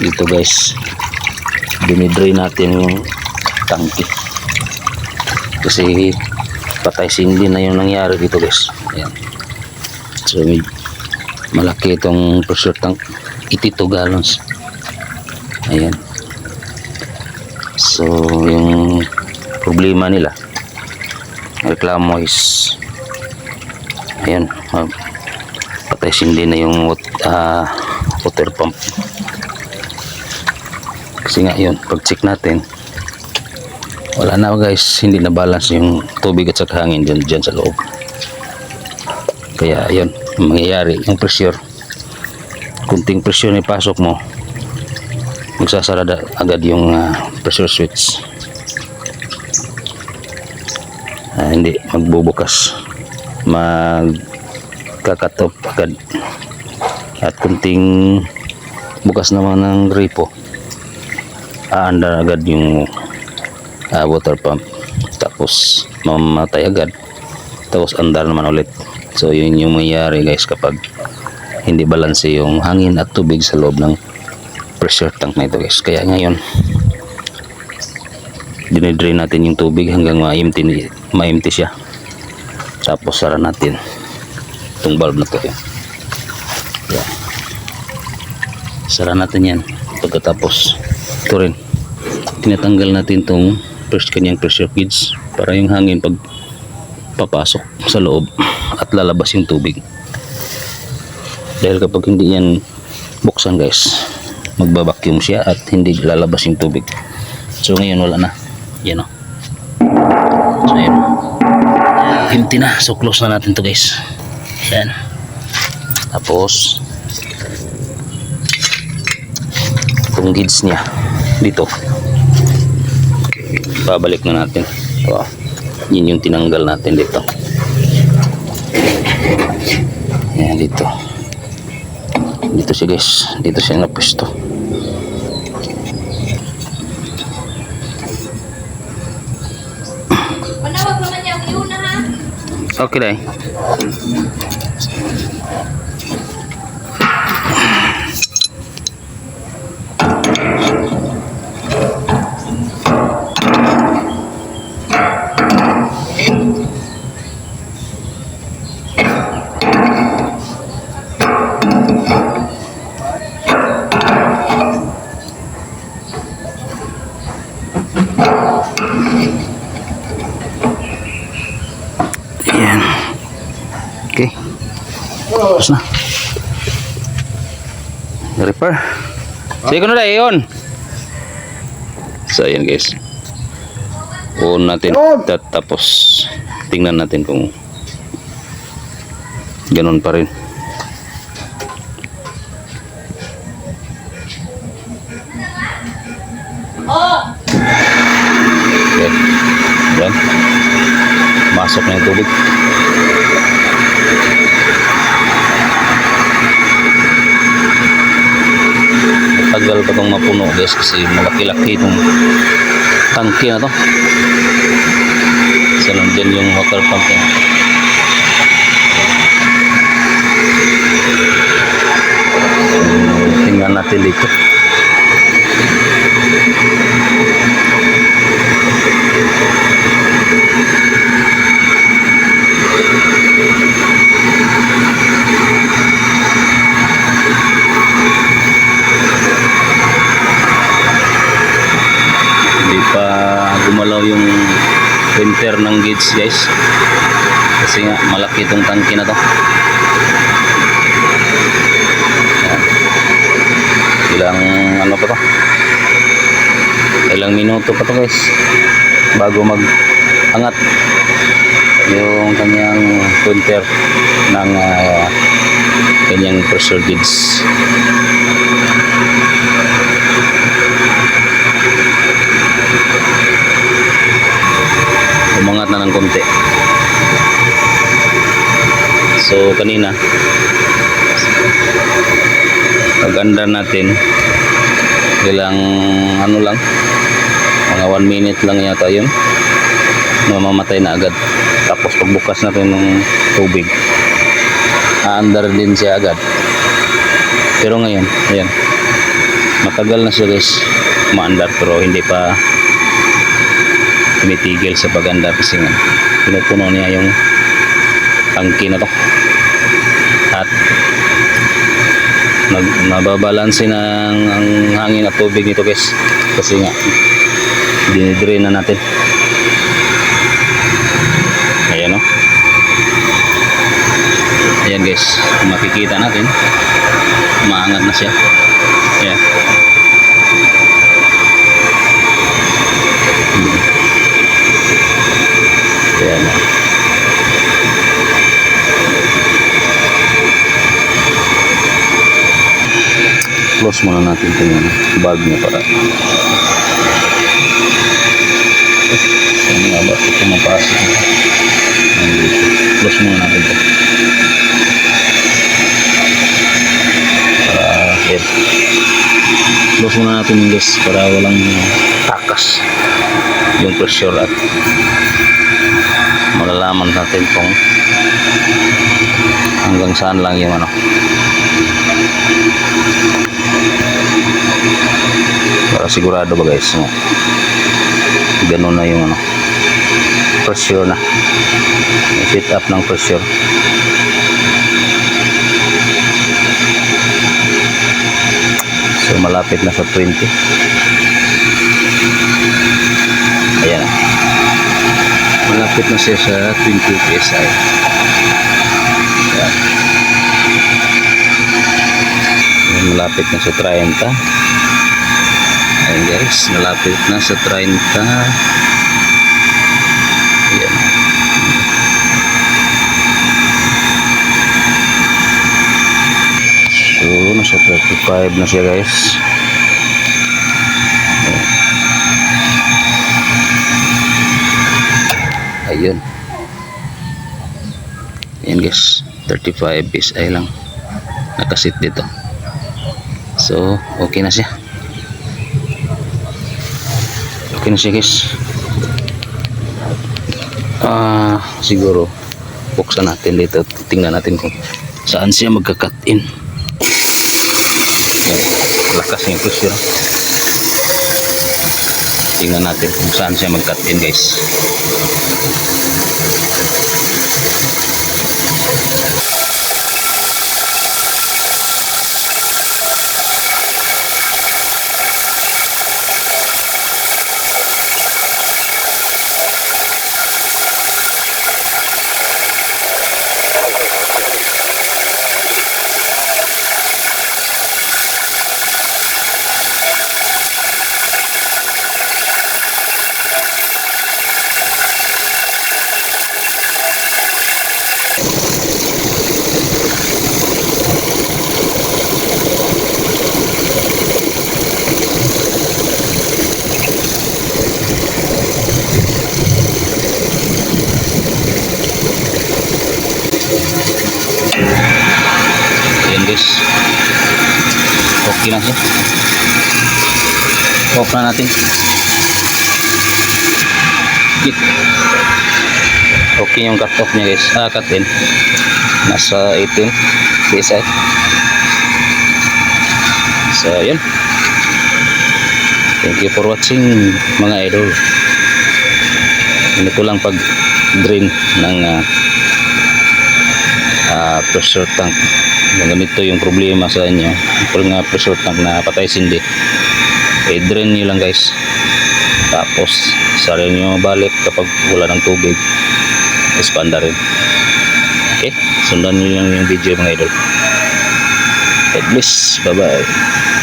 dito guys. Dinidry natin yung tangke. Kasi patay sindi na yung nangyari dito guys. Ayan. So malaki itong pressure tank. 82 gallons. Ayan. So yung problema nila reklamo is ayan ah, patay sindi na yung ah, water pump kasi nga yun pag check natin wala na guys. Hindi na balance yung tubig at saka hangin dyan, dyan sa loob. Kaya yun ang mangyayari yung pressure. Kunting pressure na ipasok mo magsasara agad yung ah, pressure switch. Ah, hindi magbubukas. Magkakatop agad. At kunting bukas naman ng gripo aandar agad yung ah, water pump. Tapos mamatay agad. Tapos andar naman ulit. So yun yung mangyayari guys kapag hindi balanse yung hangin at tubig sa loob ng pressure tank na ito guys. Kaya ngayon dinidrain natin yung tubig hanggang ma-empty, ni- ma-empty siya. Tapos sara natin itong valve na to. Yan. sara natin yan. Pagkatapos ito rin. Tinatanggal natin itong first kanyang pressure gauge para yung hangin pag papasok sa loob at lalabas yung tubig. Dahil kapag hindi yan buksan guys magbabacuum siya at hindi lalabas yung tubig. So ngayon wala na. Yan o so yan empty na. So close na natin to guys. Yan tapos itong gauge niya. Dito. Babalik na natin. Wow. yun yung tinanggal natin dito. Yan dito. Dito siya guys. Dito siya napwesto okay dai Okay. Tapos na. Repair. Sige ko na dahil yun. So, ayan guys. On natin. Tat, tapos, tingnan natin kung ganun pa rin. Okay. Yan. Masok na yung tubig. Pa itong mapuno guys kasi malaki-laki itong tangke na to. So nandyan yung water pump niya. Tingnan natin dito. hindi gumalaw yung printer ng gauge guys. Kasi nga malaki itong tangke na to. Ilang ano pa to? Ilang minuto pa to guys. Bago mag angat yung kanyang printer ng ah, kanyang pressure gauge umangat na ng konti. So kanina pag andar natin ilang ano lang mga 1 minute lang yata yun mamamatay na agad. Tapos pagbukas natin ng tubig aandar din siya agad. Pero ngayon ayan matagal na siya guys maandar pero hindi pa tumitigil sa pagandar kasi nga pinupuno niya yung tangki na to. At nag nababalanse na ang, ang hangin at tubig nito guys. Kasi nga dinidrain na natin. Ayan o ayan guys. Makikita natin maangat na siya. Ayan ayan close muna natin ito yung bulb niya para saan nga ba? Ito mapasok Nandito. close muna natin ito. Para yan close muna natin yung gas para walang takas yung pressure at malalaman natin kung hanggang saan lang yung ano. Para sigurado ba guys no? ganun na yung ano pressure na. May fit up ng pressure so malapit na sa 20 ayan malapit na siya sa 20 psi ayan malapit na sa 30 Ayan guys, malapit na sa 30. Ayan. So, nasa 35 na siya guys. Ayan. Ayan guys, 35 PSI lang. Nakasit dito. So, okay na siya. Okay na siya guys. Ah, siguro buksan natin dito. Tingnan natin kung saan siya magka-cut in. Yan. Lakas yung pressure. Tingnan natin kung saan siya mag-cut in guys. Guys. Okay na siya. Off na natin. Git. Okay yung cut off niya guys. Ah, cut in. Nasa 18 PSI. So, yun. Thank you for watching mga idol. Ganito lang pag drain ng ah, ah, pressure tank kung ganito yung problema sa inyo. Kung nga pressure tank na patay sindi i-drain nyo lang guys. Tapos sari nyo balik kapag wala ng tubig. Expanda rin. Okay? Sundan nyo lang yung video mga idol. God bless. Bye bye